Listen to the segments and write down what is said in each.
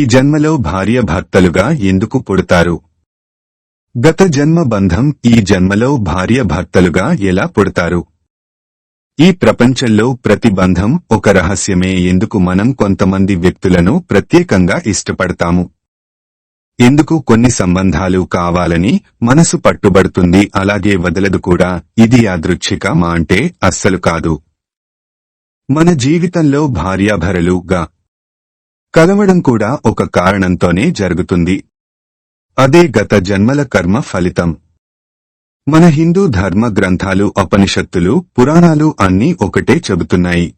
ఈ జన్మలో భార్య భర్తలుగా ఎందుకు పుడతారు? గత జన్మ బంధం ఈ జన్మలో భార్య భర్తలుగా ఎలా పుడతారు? ఈ ప్రపంచంలో ప్రతి బంధం ఒక రహస్యమే ఎందుకు మనం కొంతమంది వ్యక్తులను ప్రత్యేకంగా ఇష్టపడతాము? ఎందుకు కొన్ని సంబంధాలు కావాలని మనసు పట్టుబడుతుంది అలాగే వదలదు కూడా? ఇది యాదృచ్ఛికమా అంటే అస్సలు కాదు. మన జీవితంలో భార్యాభరలుగా కలవడం కూడా ఒక కారణంతోనే జరుగుతుంది. అదే గత జన్మల కర్మ ఫలితం. మన హిందూ ధర్మ గ్రంథాలు ఉపనిషత్తులు పురాణాలు అన్నీ ఒకటే చెబుతున్నాయి.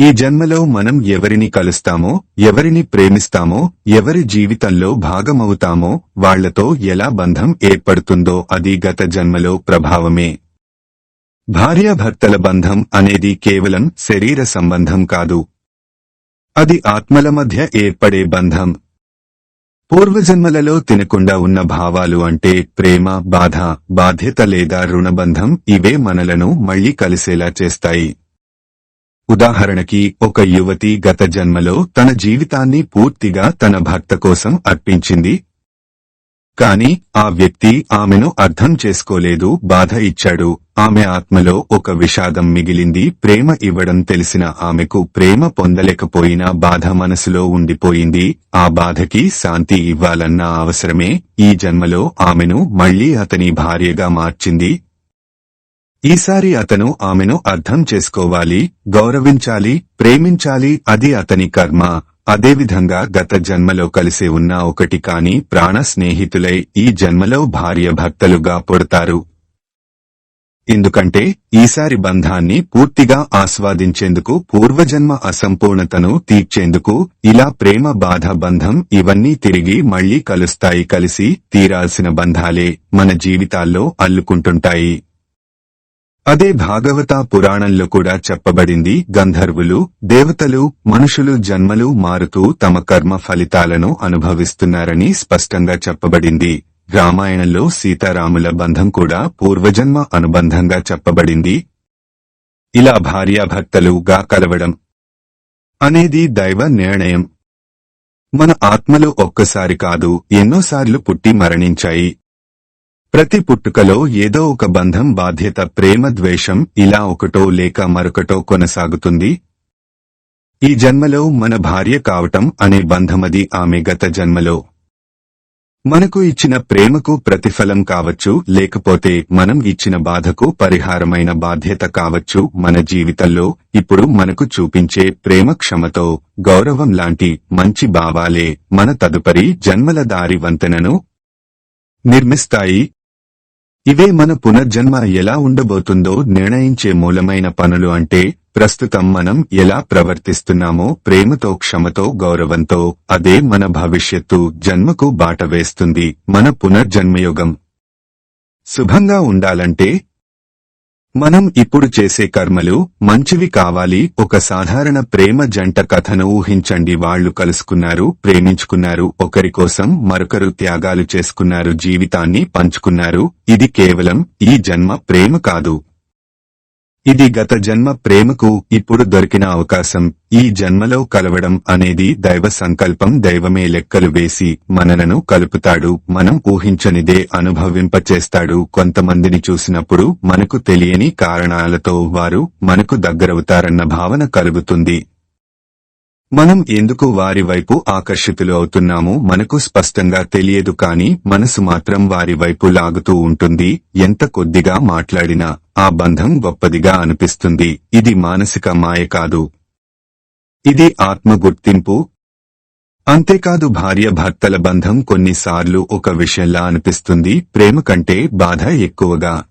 ఈ జన్మలో మనం ఎవరిని కలుస్తామో ఎవరిని ప్రేమిస్తామో ఎవరి జీవితంలో భాగమవుతామో వాళ్ళతో ఎలా బంధం ఏర్పడుతుందో అది గత జన్మలో ప్రభావమే. భార్యాభర్తల బంధం అనేది కేవలం శరీర సంబంధం కాదు. అది ఆత్మల మధ్య ఏర్పడే బంధం. పూర్వజన్మలలో తినకుండా ఉన్న భావాలు అంటే ప్రేమ బాధ బాధ్యత లేదా రుణబంధం ఇవే మనలను మళ్ళీ కలిసేలా చేస్తాయి. ఉదాహరణకి ఒక యువతి గత జన్మలో తన జీవితాన్ని పూర్తిగా తన భర్త కోసం అర్పించింది. కాని ఆ వ్యక్తి ఆమెను అర్థం చేసుకోలేదు బాధ ఇచ్చాడు. ఆమె ఆత్మలో ఒక విషాదం మిగిలింది. ప్రేమ ఇవ్వడం తెలిసిన ఆమెకు ప్రేమ పొందలేకపోయినా బాధ మనసులో ఉండిపోయింది. ఆ బాధకి శాంతి ఇవ్వాలన్న అవసరమే. ఈ జన్మలో ఆమెను మళ్ళీ అతని భార్యగా మార్చింది. ఈసారి అతను ఆమెను అర్థం చేసుకోవాలి గౌరవించాలి ప్రేమించాలి. అది అతని కర్మ. అదేవిధంగా గత జన్మలో కలిసి ఉన్న ఒకటి కాని ప్రాణ స్నేహితులై ఈ జన్మలో భార్య భర్తలుగా పుడతారు. ఎందుకంటే ఈసారి బంధాన్ని పూర్తిగా ఆస్వాదించేందుకు పూర్వజన్మ అసంపూర్ణతను తీర్చేందుకు ఇలా ప్రేమ బాధ బంధం ఇవన్నీ తిరిగి మళ్ళీ కలుస్తాయి కలిసి తీరాల్సిన బంధాలే మన జీవితాల్లో అల్లుకుంటుంటాయి. అదే భాగవత పురాణంలో కూడా చెప్పబడింది గంధర్వులు దేవతలు మనుషులు జన్మలు మారుతూ తమ కర్మ ఫలితాలను అనుభవిస్తున్నారని స్పష్టంగా చెప్పబడింది. రామాయణంలో సీతారాముల బంధం కూడా పూర్వజన్మ అనుబంధంగా చెప్పబడింది. ఇలా భార్యాభర్తలుగా కలవడం అనేది దైవ నిర్ణయం. మన ఆత్మలు ఒక్కసారి కాదు ఎన్నోసార్లు పుట్టి మరణించాయి. ప్రతి పుట్టుకలో ఏదో ఒక బంధం బాధ్యత ప్రేమ ద్వేషం ఇలా ఒకటో లేక మరొకటో కొనసాగుతుంది. ఈ జన్మలో మన భార్య కావటం అనే బంధమది ఆమె గత జన్మలో. మనకు ఇచ్చిన ప్రేమకు ప్రతిఫలం కావచ్చు లేకపోతే మనం ఇచ్చిన బాధకు పరిహారమైన బాధ్యత కావచ్చు మన జీవితంలో ఇప్పుడు మనకు చూపించే ప్రేమ క్షమతో గౌరవం లాంటి మంచి భావాలే మన తదుపరి జన్మల దారి వంతెనను నిర్మిస్తాయి. ఇవే మన పునర్జన్మ ఎలా ఉండబోతుందో నిర్ణయించే మూలమైన పనులు అంటే ప్రస్తుతం మనం ఎలా ప్రవర్తిస్తున్నామో ప్రేమతో క్షమతో గౌరవంతో అదే మన భవిష్యత్తు జన్మకు బాట వేస్తుంది మన పునర్జన్మయుగం. శుభంగా ఉండాలంటే మనం ఇప్పుడు చేసే కర్మలు మంచివి కావాలి ఒక సాధారణ ప్రేమ జంట కథను ఊహించండి. వాళ్ళు కలుసుకున్నారు ప్రేమించుకున్నారు ఒకరి కోసం మరొకరు త్యాగాలు చేసుకున్నారు జీవితాన్ని పంచుకున్నారు ఇది కేవలం ఈ జన్మ ప్రేమ కాదు. ఇది గత జన్మ ప్రేమకు ఇప్పుడు దొరికిన అవకాశం. ఈ జన్మలో కలవడం అనేది దైవ సంకల్పం. దైవమే లెక్కలు వేసి మనలను కలుపుతాడు. మనం ఊహించనిదే అనుభవింపచేస్తాడు. కొంతమందిని చూసినప్పుడు మనకు తెలియని కారణాలతో వారు మనకు దగ్గరవుతారన్న భావన కలుగుతుంది. మనం ఎందుకు వారి వైపు ఆకర్షితులు అవుతున్నామో మనకు స్పష్టంగా తెలియదు కాని మనసు మాత్రం వారి వైపు లాగుతూ ఉంటుంది. ఎంత కొద్దిగా మాట్లాడినా ఆ బంధం గొప్పదిగా అనిపిస్తుంది. ఇది మానసిక మాయ కాదు. ఇది ఆత్మ గుర్తింపు. అంతేకాదు భార్య భర్తల బంధం కొన్నిసార్లు ఒక విషయంలా అనిపిస్తుంది. ప్రేమ కంటే బాధ ఎక్కువగా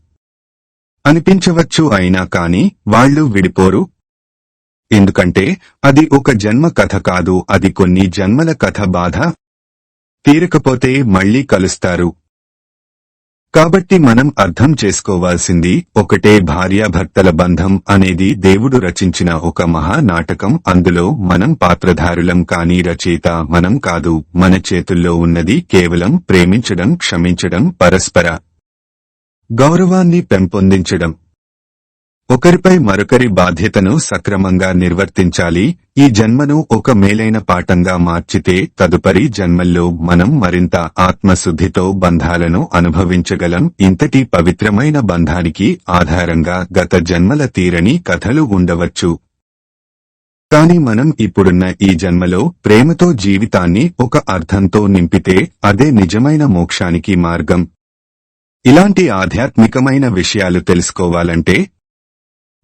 అనిపించవచ్చు అయినా కాని వాళ్ళు విడిపోరు. ఎందుకంటే అది ఒక జన్మ కథ కాదు అది కొన్ని జన్మల కథ బాధ. తీరకపోతే మళ్ళీ కలుస్తారు. కాబట్టి మనం అర్థం చేసుకోవాల్సింది ఒకటే భార్యాభర్తల బంధం అనేది దేవుడు రచించిన ఒక మహా నాటకం. అందులో మనం పాత్రధారులం కాని రచయిత మనం కాదు మన చేతుల్లో ఉన్నది కేవలం ప్రేమించడం క్షమించడం పరస్పర గౌరవాన్ని పెంపొందించడం. ఒకరిపై మరొకరి బాధ్యతను సక్రమంగా నిర్వర్తించాలి. ఈ జన్మను ఒక మేలైన పాఠంగా మార్చితే తదుపరి జన్మల్లో మనం మరింత ఆత్మశుద్ధితో బంధాలను అనుభవించగలం. ఇంతటి పవిత్రమైన బంధానికి ఆధారంగా గత జన్మల తీరని కథలు ఉండవచ్చు. కాని మనం ఇప్పుడున్న ఈ జన్మలో ప్రేమతో జీవితాన్ని ఒక అర్థంతో నింపితే అదే నిజమైన మోక్షానికి మార్గం. ఇలాంటి ఆధ్యాత్మికమైన విషయాలు తెలుసుకోవాలంటే